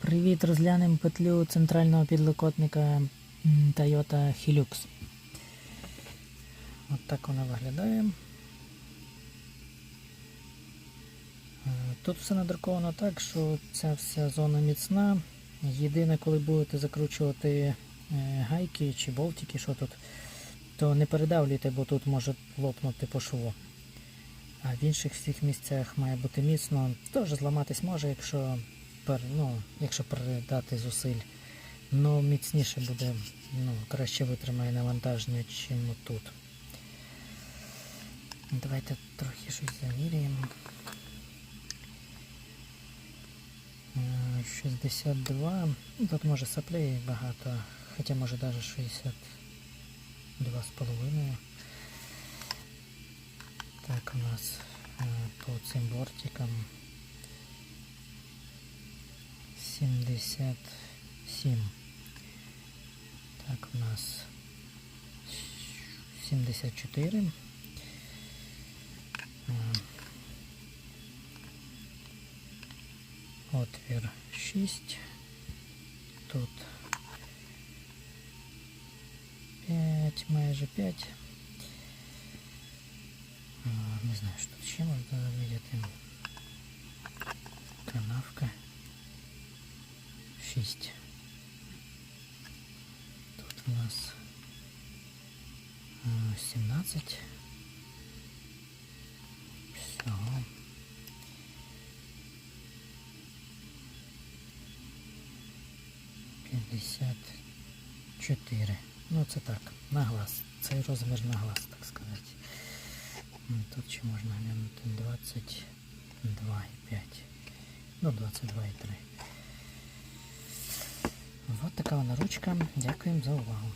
Привіт, розглянемо петлю центрального підлокотника Toyota Hilux. От так вона виглядає. Е, Тут все надруковано так, що ця вся зона міцна. Єдине, коли будете закручувати е, гайки чи болтики, що тут, то не передавлюйте, бо тут може лопнути по шву. А в інших всіх місцях має бути міцно. Теж зламатись може, якщо, пер, ну, якщо передати зусиль. Ну міцніше буде, ну, краще витримає навантаження, чим тут. Давайте трохи щось заміряємо. Е, 62. Ну, Тут може саплей багато, хоча може навіть 62 з половиною. Так, у нас е, по цим бортикам 77. Так, у нас 74. Е, Отвір 6. Тут 5, майже 5. А, Не знаю, що тут ще можна заміряти. 6. Тут у нас а, 17. Всього. П'ятдесят чотири. Ну це так, на глаз. Цей розмір на глаз, так сказати. М, Тут ще можна глянути 22,5. Ну, 22,3. Ось така вона ручка. Дякуємо за увагу.